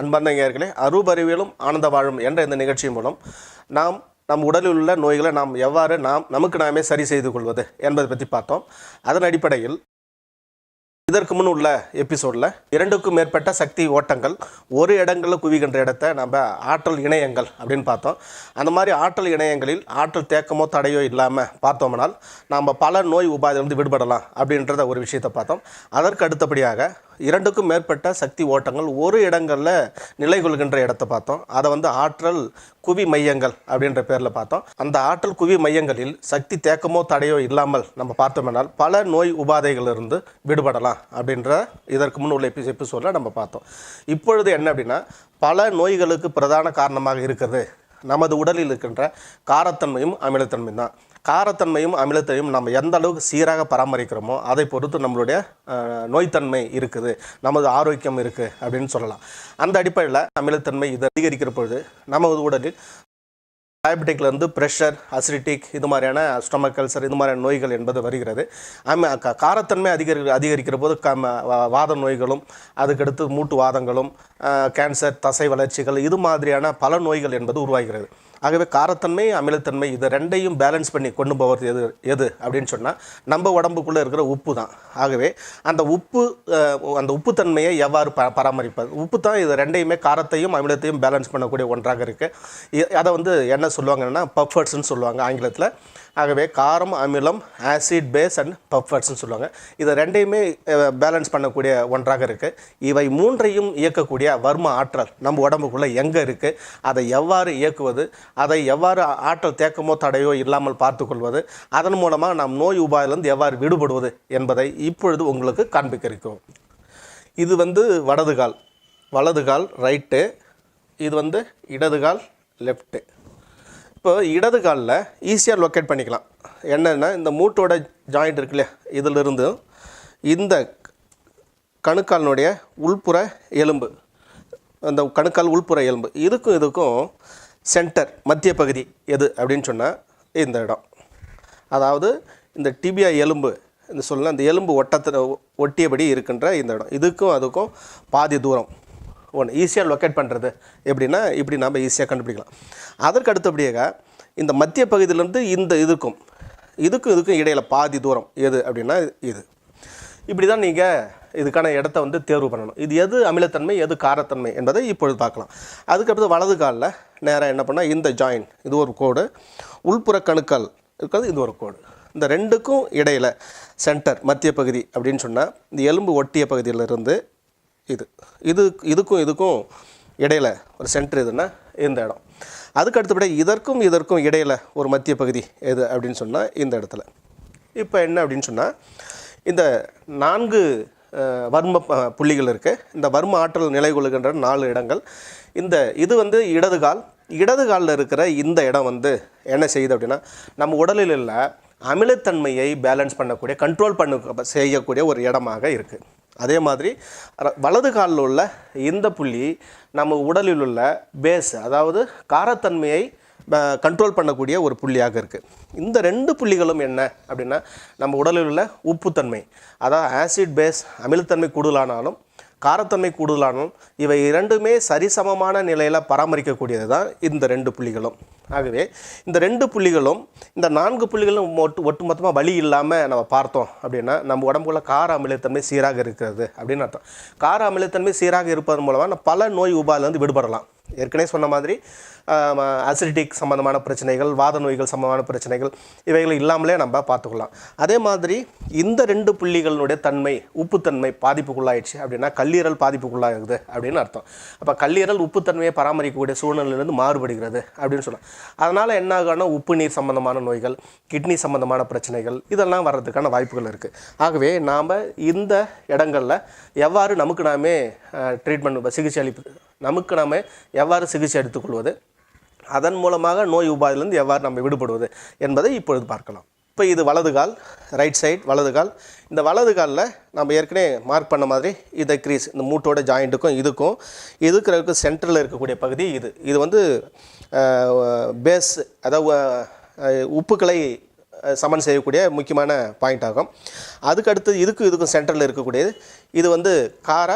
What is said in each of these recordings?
அன்பார்ந்த நேயர்களே அரூபறிவியலும் ஆனந்த வாழும் என்ற இந்த நிகழ்ச்சி மூலம் நாம் நம் உடலில் உள்ள நோய்களை நாம் எவ்வாறு நாம் நமக்கு நாமே சரி செய்து கொள்வது என்பதை பற்றி பார்த்தோம். அதன் அடிப்படையில் இதற்கு முன் உள்ள எபிசோடில் இரண்டுக்கும் மேற்பட்ட சக்தி ஓட்டங்கள் ஒரு இடங்களில் குவிகின்ற இடத்த நம்ம ஆற்றல் இணையங்கள் அப்படின்னு பார்த்தோம். அந்த மாதிரி ஆற்றல் இணையங்களில் ஆற்றல் தேக்கமோ தடையோ இல்லாமல் பார்த்தோம்னால் நாம் பல நோய் உபாதையிலிருந்து விடுபடலாம் அப்படின்றத ஒரு விஷயத்தை பார்த்தோம். அதற்கு அடுத்தபடியாக இரண்டுக்கும் மேற்பட்ட சக்தி ஓட்டங்கள் ஒரு இடங்களில் நிலை கொள்கின்ற இடத்தை பார்த்தோம். அதை வந்து ஆற்றல் குவி மையங்கள் அப்படின்ற பேரில் பார்த்தோம். அந்த ஆற்றல் குவி மையங்களில் சக்தி தேக்கமோ தடையோ இல்லாமல் நம்ம பார்த்தோம்னால் பல நோய் உபாதைகளிலிருந்து விடுபடலாம் அப்படின்ற இதற்கு முன் உள்ள எபி எபிசோடில் நம்ம பார்த்தோம். இப்பொழுது என்ன அப்படின்னா பல நோய்களுக்கு பிரதான காரணமாக இருக்கிறது நமது உடலில் இருக்கின்ற காரத்தன்மையும் அமிலத்தன்மையும் தான். காரத்தன்மையும் அமிலத்தையும் நம்ம எந்த அளவுக்கு சீராக பராமரிக்கிறோமோ அதை பொறுத்து நம்மளுடைய நோய்த்தன்மை இருக்குது நமது ஆரோக்கியம் இருக்குது அப்படின்னு சொல்லலாம். அந்த அடிப்படையில் அமிலத்தன்மை இது அதிகரிக்கிற பொழுது நமது உடலில் டயபெட்டிக்லேருந்து ப்ரெஷர் அசிடிட்டிக் இது மாதிரியான ஸ்டொமக் கல்சர் இது மாதிரியான நோய்கள் என்பது வருகிறது. காரத்தன்மை அதிகரி அதிகரிக்கிற போது க வாத நோய்களும் அதுக்கடுத்து மூட்டு வாதங்களும் கேன்சர் தசை வளர்ச்சிகள் இது மாதிரியான பல நோய்கள் என்பது உருவாகிறது. ஆகவே காரத்தன்மை அமிலத்தன்மை இது ரெண்டையும் பேலன்ஸ் பண்ணி கொண்டு போவது எது எது அப்படின்னு சொன்னால் நம்ம உடம்புக்குள்ளே இருக்கிற உப்பு தான். ஆகவே அந்த உப்பு அந்த உப்புத்தன்மையை எவ்வாறு ப பராமரிப்பது? உப்பு தான் இது ரெண்டையுமே காரத்தையும் அமிலத்தையும் பேலன்ஸ் பண்ணக்கூடிய ஒன்றாக இருக்குது அதை வந்து என்ன சொல்லுவாங்கன்னா பஃபர்ட்ஸ்னு சொல்லுவாங்க ஆங்கிலத்தில். ஆகவே காரம் அமிலம் ஆசிட் பேஸ் அண்ட் பஃபர்ட்ஸ்னு சொல்லுவாங்க. இதை ரெண்டையுமே பேலன்ஸ் பண்ணக்கூடிய ஒன்றாக இருக்குது இவை மூன்றையும் இயக்கக்கூடிய வர்ம ஆற்றல் நம்ம உடம்புக்குள்ளே எங்கே இருக்குது அதை எவ்வாறு இயக்குவது? அதை எவ்வாறு ஆற்றல் தேக்கமோ தடையோ இல்லாமல் பார்த்துக்கொள்வது அதன் மூலமாக நாம் நோய் உபாயிலிருந்து எவ்வாறு விடுபடுவது என்பதை இப்பொழுது உங்களுக்கு காண்பிக்க இது வந்து வலது கால். வலது கால் ரைட்டு இது வந்து இடதுகால் லெஃப்ட்டு இப்போ இடது காலில் ஈஸியாக லொக்கேட் பண்ணிக்கலாம். என்னென்னா இந்த மூட்டோட ஜாயிண்ட் இருக்கு இல்லையா? இதிலிருந்து இந்த கணுக்காலினுடைய உள்புற எலும்பு அந்த கணுக்கால் உள்புற எலும்பு இதுக்கும் இதுக்கும் சென்டர் மத்திய பகுதி எது அப்படின்னு சொன்னால் இந்த இடம். அதாவது இந்த டிபியா எலும்பு இந்த சொல்லலாம் அந்த எலும்பு ஒட்டத்தில் ஒட்டியபடி இருக்கின்ற இந்த இடம். இதுக்கும் அதுக்கும் பாதி தூரம். ஒன்று ஈஸியாக லொக்கேட் பண்ணுறது எப்படின்னா இப்படி நம்ம ஈஸியாக கண்டுபிடிக்கலாம். அதற்கு அடுத்தபடியாக இந்த மத்திய பகுதியிலேருந்து இந்த இதுக்கும் இதுக்கும் இதுக்கும் இடையில் பாதி தூரம் எது அப்படின்னா இது. இப்படி தான் நீங்கள் இதுக்கான இடத்த வந்து தேர்வு பண்ணணும். இது எது அமிலத்தன்மை எது காரத்தன்மை என்பதை இப்பொழுது பார்க்கலாம். அதுக்கப்புறம் வலது காலில் நேராக என்ன பண்ணால் இந்த ஜாயின் இது ஒரு கோடு உள்புற கணுக்கால் இருக்கிறது இது ஒரு கோடு இந்த ரெண்டுக்கும் இடையில் சென்டர் மத்திய பகுதி அப்படின்னு சொன்னால் இந்த எலும்பு ஒட்டிய பகுதியிலிருந்து இது. இது இதுக்கும் இதுக்கும் இடையில் ஒரு சென்டர் எதுன்னா இந்த இடம். அதுக்கு அடுத்தபடி இதற்கும் இதற்கும் இடையில ஒரு மத்திய பகுதி எது அப்படின்னு சொன்னால் இந்த இடத்துல. இப்போ என்ன அப்படின்னு சொன்னால் இந்த நான்கு வர்ம புள்ளிகள் இருக்குது இந்த வர்ம ஆற்றல் நிலை கொள்கின்ற நாலு இடங்கள். இந்த இது வந்து இடது கால். இடது காலில் இருக்கிற இந்த இடம் வந்து என்ன செய்யுது அப்படின்னா நம்ம உடலில் உள்ள அமிலத்தன்மையை பேலன்ஸ் பண்ணக்கூடிய கண்ட்ரோல் பண்ண செய்யக்கூடிய ஒரு இடமாக இருக்குது அதே மாதிரி வலது காலில் உள்ள இந்த புள்ளி நம்ம உடலில் உள்ள பேஸ் அதாவது காரத்தன்மையை கண்ட்ரோல் பண்ணக்கூடிய ஒரு புள்ளியாக இருக்குது இந்த ரெண்டு புள்ளிகளும் என்ன அப்படின்னா நம்ம உடலில் உள்ள உப்புத்தன்மை அதாவது ஆசிட் பேஸ் அமிலத்தன்மை கூடுதலானாலும் காரத்தன்மை கூடுதலானும் இவை இரண்டுமே சரிசமமான நிலையில் பராமரிக்கக்கூடியது தான் இந்த ரெண்டு புள்ளிகளும். ஆகவே இந்த ரெண்டு புள்ளிகளும் இந்த நான்கு புள்ளிகளும் ஒட்டு ஒட்டுமொத்தமாக வலி இல்லாமல் நம்ம பார்த்தோம் அப்படின்னா நம்ம உடம்புல கார அமிலத்தன்மை சீராக இருக்கிறது அப்படின்னு அர்த்தம். கார அமிலத்தன்மை சீராக இருப்பதன் மூலமாக நம்ம பல நோய் உபாதிலிருந்து விடுபடலாம். ஏற்கனவே சொன்ன மாதிரி அசிடிக் சம்மந்தமான பிரச்சனைகள் வாத நோய்கள் சம்மந்தமான பிரச்சனைகள் இவைகள் இல்லாமலே நம்ம பார்த்துக்கலாம். அதே மாதிரி இந்த ரெண்டு புள்ளிகளினுடைய தன்மை உப்புத்தன்மை பாதிப்புக்குள்ளாயிடுச்சு அப்படின்னா கல்லீரல் பாதிப்புக்குள்ளாகுது அப்படின்னு அர்த்தம். அப்போ கல்லீரல் உப்புத்தன்மையை பராமரிக்கக்கூடிய சூழ்நிலையிலிருந்து மாறுபடுகிறது அப்படின்னு சொல்லலாம் அதனால் என்ன ஆகும்னா உப்பு நீர் சம்பந்தமான நோய்கள் கிட்னி சம்பந்தமான பிரச்சனைகள் இதெல்லாம் வர்றதுக்கான வாய்ப்புகள் இருக்குது ஆகவே நாம் இந்த இடங்களில் எவ்வாறு நமக்கு நாமே ட்ரீட்மெண்ட் சிகிச்சை அளிப்பு நமக்கு நாம் எவ்வாறு சிகிச்சை எடுத்துக்கொள்வது? அதன் மூலமாக நோய் உபாதிலிருந்து எவ்வாறு நம்ம விடுபடுவது என்பதை இப்பொழுது பார்க்கலாம். இப்போ இது வலது கால் ரைட் சைடு வலது கால். இந்த வலது காலில் நம்ம ஏற்கனவே மார்க் பண்ண மாதிரி இதை க்ரீஸ் இந்த மூட்டோட ஜாயிண்ட்டுக்கும் இதுக்கும் இதுக்கிறதுக்கு இருக்க சென்டரில் இருக்கக்கூடிய பகுதி இது. இது வந்து பேஸ் அதாவது உப்புக்களை சமன் செய்யக்கூடிய முக்கியமான பாயிண்ட் ஆகும். அதுக்கு அடுத்து இதுக்கும் சென்டரில் இருக்கக்கூடியது. இது வந்து கார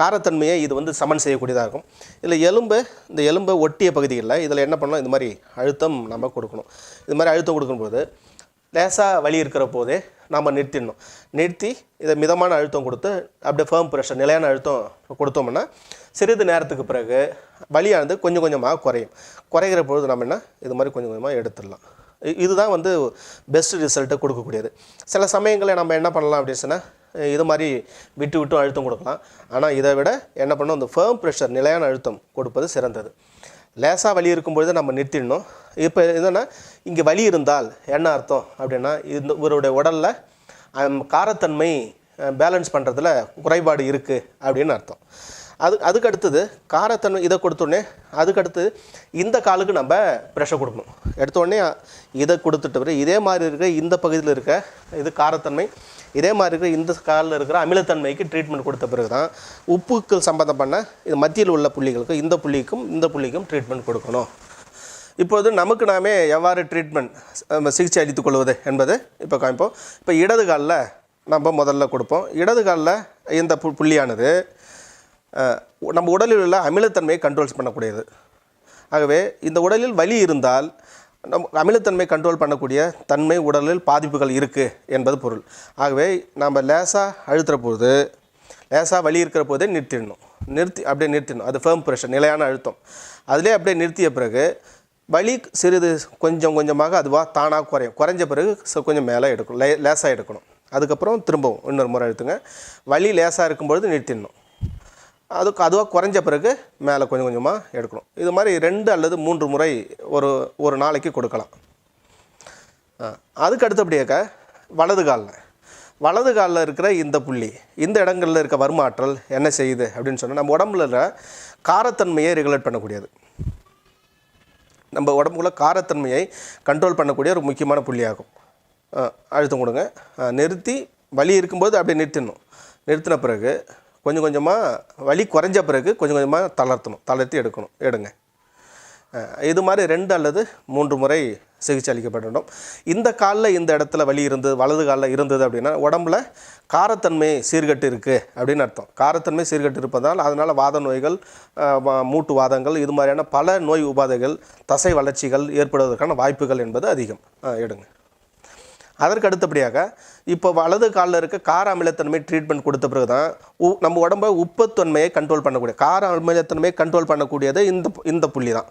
காரத்தன்மையை இது வந்து சமன் செய்யக்கூடியதாக இருக்கும். இதில் எலும்பு இந்த எலும்பை ஒட்டிய பகுதிகளில் இதில் என்ன பண்ணலாம் இந்த மாதிரி அழுத்தம் நம்ம கொடுக்கணும். இது மாதிரி அழுத்தம் கொடுக்கும்போது லேசாக வலி இருக்கிற போதே நாம் நிறுத்திடணும். நிறுத்தி இதை மிதமான அழுத்தம் கொடுத்து அப்படியே ஃபேம் ப்ரெஷர் நிலையான அழுத்தம் கொடுத்தோம்னா சிறிது நேரத்துக்கு பிறகு வலியானது கொஞ்சம் கொஞ்சமாக குறையும். குறைகிற பொழுது நம்ம என்ன? இது மாதிரி கொஞ்சம் கொஞ்சமாக எடுத்துடலாம். இதுதான் வந்து பெஸ்ட் ரிசல்ட்டை கொடுக்கக்கூடியது. சில சமயங்களில் நம்ம என்ன பண்ணலாம் அப்படின்னு சொன்னால் இது மாதிரி விட்டு விட்டு அழுத்தம் கொடுக்கலாம். ஆனால் இதை விட என்ன பண்ணணும்? இந்த ஃபேம் ப்ரெஷர் நிலையான அழுத்தம் கொடுப்பது சிறந்தது. லேசாக வலி இருக்கும்பொழுது நம்ம நிறுத்திடணும். இப்போ என்னென்னா இங்கே வலி இருந்தால் என்ன அர்த்தம் அப்படின்னா இந்த இவருடைய உடலில் காரத்தன்மை பேலன்ஸ் பண்ணுறதுல குறைபாடு இருக்குது அப்படின்னு அர்த்தம். அது அதுக்கு அடுத்தது காரத்தன்மை இதை கொடுத்தோடனே அதுக்கடுத்து இந்த காலுக்கு நம்ம ப்ரெஷர் கொடுக்கணும். எடுத்தோடனே இதை கொடுத்துட்டு பிறகு இதே மாதிரி இருக்க இந்த பகுதியில் இருக்க இது காரத்தன்மை இதே மாதிரி இருக்கிற இந்த காலில் இருக்கிற அமிலத்தன்மைக்கு ட்ரீட்மெண்ட் கொடுத்த பிறகு தான் உப்புக்கள் சம்பந்தம் பண்ண இது மத்தியில் உள்ள புள்ளிகளுக்கு இந்த புள்ளிக்கும் இந்த புள்ளிக்கும் ட்ரீட்மெண்ட் கொடுக்கணும். இப்போது நமக்கு நாமே எவ்வாறு ட்ரீட்மெண்ட் சிகிச்சை அளித்துக் கொள்வது என்பது இப்போ காமிப்போம். இப்போ இடது காலில் நம்ம முதல்ல கொடுப்போம். இடது காலில் இந்த பு புள்ளியானது நம்ம உடலில் உள்ள அமிலத்தன்மையை கண்ட்ரோல்ஸ் பண்ணக்கூடியது. ஆகவே இந்த உடலில் வலி இருந்தால் நம் அமிலத்தன்மை கண்ட்ரோல் பண்ணக்கூடிய தன்மை உடலில் பாதிப்புகள் இருக்குது என்பது பொருள். ஆகவே நம்ம லேசாக அழுத்துகிற போது லேசாக வலி இருக்கிற போதே நிறுத்திடணும். நிறுத்தி அப்படியே நிறுத்திடணும். அது ஃபேம் ப்ரெஷர் நிலையான அழுத்தம். அதிலே அப்படியே நிறுத்திய பிறகு வலி சிறிது கொஞ்சம் கொஞ்சமாக அதுவாக தானாக குறையும். குறைஞ்ச பிறகு ச- கொஞ்சம் மேலே எடுக்கணும். லே லேசாக எடுக்கணும். அதுக்கப்புறம் திரும்பவும் இன்னொரு முறை எடுத்துங்க வலி லேசாக இருக்கும்பொழுது நிறுத்திடணும். அதுக்கு அதுவாக குறைஞ்ச பிறகு மேலே கொஞ்சம் கொஞ்சமாக எடுக்கணும். இது மாதிரி ரெண்டு அல்லது மூன்று முறை ஒரு ஒரு நாளைக்கு கொடுக்கலாம். அதுக்கு அடுத்தபடியாக்க வலது காலில். வலது காலில் இருக்கிற இந்த புள்ளி இந்த இடங்களில் இருக்க வருமாற்றல் என்ன செய்யுது அப்படின்னு சொன்னால் நம்ம உடம்புல இருக்கிற காரத்தன்மையை ரெகுலேட் பண்ணக்கூடியது. நம்ம உடம்புக்குள்ள காரத்தன்மையை கண்ட்ரோல் பண்ணக்கூடிய ஒரு முக்கியமான புள்ளியாகும். அழுத்தம் கொடுங்க. நிறுத்தி வலி இருக்கும்போது அப்படியே நிறுத்திடணும். நிறுத்தின பிறகு கொஞ்சம் கொஞ்சமாக வலி குறைஞ்ச பிறகு கொஞ்சம் கொஞ்சமாக தளர்த்தணும். தளர்த்தி எடுக்கணும். எடுங்க. இது மாதிரி ரெண்டு அல்லது மூன்று முறை சிகிச்சை அளிக்கப்பட வேண்டும். இந்த காலில் இந்த இடத்துல வலி இருந்தது வலது காலில் இருந்தது அப்படின்னா உடம்புல காரத்தன்மை சீர்கட்டு இருக்குது அப்படின்னு அர்த்தம். காரத்தன்மை சீர்கட்டு இருப்பதால் அதனால் வாத நோய்கள் மூட்டு வாதங்கள் இது மாதிரியான பல நோய் உபாதைகள் தசை வளர்ச்சிகள் ஏற்படுவதற்கான வாய்ப்புகள் என்பது அதிகம். எடுங்க. அதற்கு அடுத்தபடியாக இப்போ வலது காலில் இருக்க கார அமிலத்தன்மை ட்ரீட்மெண்ட் கொடுத்த பிறகு தான் உ- நம்ம உடம்ப உப்புத்தன்மையை கண்ட்ரோல் பண்ணக்கூடிய கார அமிலத்தன்மையை கண்ட்ரோல் பண்ணக்கூடியது இந்த இந்த புள்ளி தான்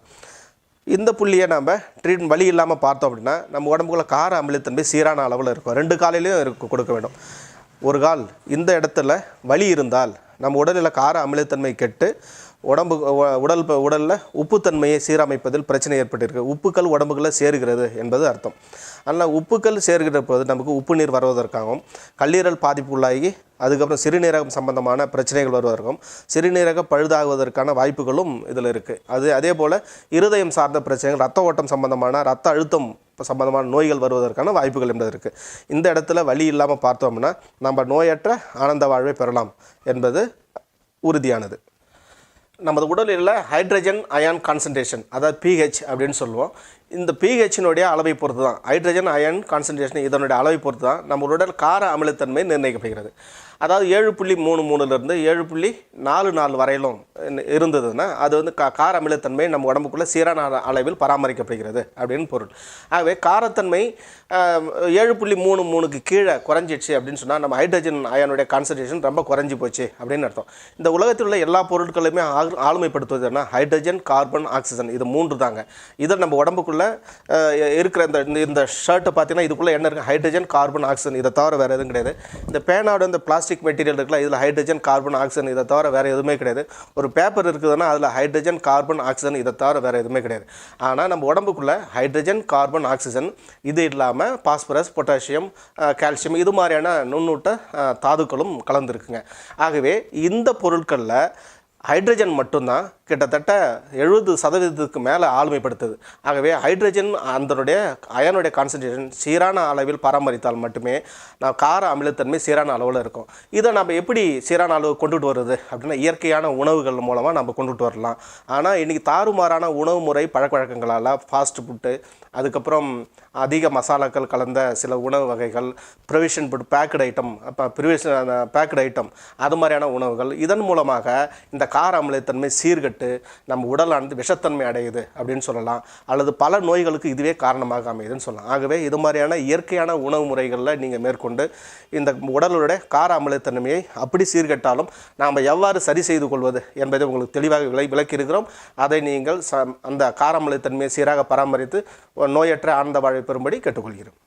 இந்த புள்ளியை நம்ம ட்ரீட்மெண்ட் வழி இல்லாமல் பார்த்தோம் அப்படின்னா நம்ம உடம்புக்குள்ள கார அமிலத்தன்மை சீரான அளவில் இருக்கும். ரெண்டு காலையிலையும் இருக்கு கொடுக்க வேண்டும். ஒரு கால் இந்த இடத்துல வலி இருந்தால் நம்ம உடலில் கார அமிலத்தன்மை கெட்டு உடம்பு உடல் ப- உடலில் உப்புத்தன்மையை சீரமைப்பதில் பிரச்சனை ஏற்பட்டிருக்கு. உப்புக்கள் உடம்புக்குள்ளே சேருகிறது என்பது அர்த்தம். ஆனால் உப்புக்கள் சேர்கிற போது நமக்கு உப்பு நீர் வருவதற்காகவும் கல்லீரல் பாதிப்புள்ளாகி அதுக்கப்புறம் சிறுநீரகம் சம்பந்தமான பிரச்சனைகள் வருவதற்கும் சிறுநீரக பழுதாகுவதற்கான வாய்ப்புகளும் இதில் இருக்குது அது அதே போல் இருதயம் சார்ந்த பிரச்சனைகள் ரத்த ஓட்டம் சம்பந்தமான ரத்த அழுத்தம் சம்பந்தமான நோய்கள் வருவதற்கான வாய்ப்புகள் என்பது இருக்குது இந்த இடத்துல வழி இல்லாமல் பார்த்தோம்னா நம்ம நோயற்ற ஆனந்த வாழ்வை பெறலாம் என்பது உறுதியானது. நமது உடலில் ஹைட்ரஜன் அயான் கான்சன்ட்ரேஷன் அதாவது பிஹெச் அப்படின்னு சொல்லுவோம். இந்த பிஹெச்சினுடைய அளவை பொறுத்து தான் ஹைட்ரஜன் அயன் கான்சன்ட்ரேஷன் இதனுடைய அளவை பொறுத்து தான் நம்ம உடல் கார அமிலத்தன்மை நிர்ணயிக்கப்படுகிறது. அதாவது ஏழு புள்ளி மூணு மூணுலேருந்து ஏழு புள்ளி நாலு நாலு வரையிலும் இருந்ததுன்னா அது வந்து கா கார அமிலத்தன்மை நம்ம உடம்புக்குள்ளே சீரான அளவில் பராமரிக்கப்படுகிறது அப்படின்னு பொருள். ஆகவே காரத்தன்மை ஏழு புள்ளி மூணு மூணுக்கு கீழே குறைஞ்சிடுச்சு அப்படின்னு சொன்னால் நம்ம ஹைட்ரஜன் அயனுடைய கான்சன்ட்ரேஷன் ரொம்ப குறைஞ்சி போச்சு அப்படின்னு அர்த்தம். இந்த உலகத்தில் உள்ள எல்லா பொருட்களையுமே ஆள்- ஆளுமைப்படுத்துவதுன்னா ஹைட்ரஜன் கார்பன் ஆக்சிஜன் இது மூன்று தாங்க. இதை நம்ம உடம்புக்குள்ளே இருக்கிற இந்த இந்த- இந்த ஷர்ட்டை பார்த்தீங்கன்னா இதுக்குள்ளே என்ன இருக்குது ஹைட்ரஜன் கார்பன் ஆக்சிஜன் இதை தவிர வேறு எதுவும் கிடையாது. இந்த பேனாவோட இந்த பிளாஸ்டிக் மெட்டீரியல் இருக்குல்ல இதில் ஹைட்ரஜன் கார்பன் ஆக்சிஜன் இதை தவிர வேறு எதுவுமே கிடையாது. ஒரு பேப்பர் இருக்குதுன்னா அதில் ஹைட்ரஜன் கார்பன் ஆக்சிஜன் இதை தவிர வேறு எதுவுமே கிடையாது. ஆனால் நம்ம உடம்புக்குள்ளே ஹைட்ரஜன் கார்பன் ஆக்சிஜன் இது இல்லாமல் பாஸ்பரஸ் பொட்டாசியம் கால்சியம் இது மாதிரியான நுண்ணூட்ட தாதுக்களும் கலந்துருக்குங்க. ஆகவே இந்த பொருட்களில் ஹைட்ரஜன் மட்டும்தான் கிட்டத்தட்ட எழுபது சதவீதத்துக்கு மேலே ஆளுமைப்படுத்துது. ஆகவே ஹைட்ரஜன் அதனுடைய அயனுடைய கான்சன்ட்ரேஷன் சீரான அளவில் பராமரித்தால் மட்டுமே நான் கார அமிலத்தன்மை சீரான அளவில் இருக்கும். இதை நம்ம எப்படி சீரான அளவு கொண்டுட்டு வருது அப்படின்னா இயற்கையான உணவுகள் மூலமாக நம்ம கொண்டுட்டு வரலாம். ஆனால் இன்றைக்கி தாறுமாறான உணவு முறை பழக்கவழக்கங்களால் ஃபாஸ்ட் ஃபுட்டு அதுக்கப்புறம் அதிக மசாலாக்கள் கலந்த சில உணவு வகைகள் ப்ரொவிஷன் ஃபுட் பேக்கடு ஐட்டம் அப்போ ப்ரிவிஷன் பேக்கடு ஐட்டம் அது மாதிரியான உணவுகள் இதன் மூலமாக இந்த கார அமிலத்தன்மை சீர்கட்டு நம்ம உடலானது விஷத்தன்மை அடையுது அப்படின்னு சொல்லலாம். அல்லது பல நோய்களுக்கு இதுவே காரணமாக அமையுதுன்னு சொல்லலாம். ஆகவே இது மாதிரியான இயற்கையான உணவு முறைகளில் நீங்கள் மேற்கொண்டு இந்த உடலுடைய கார அமிலத்தன்மையை அப்படி சீர்கட்டாலும் நாம் எவ்வாறு சரி செய்து கொள்வது என்பதை உங்களுக்கு தெளிவாக விளை விளக்கியிருக்கிறோம். அதை நீங்கள் ச அந்த காராமிலத்தன்மையை சீராக பராமரித்து நோயற்ற ஆனந்த வாழ்வை பெறும்படி கேட்டுக்கொள்கிறோம்.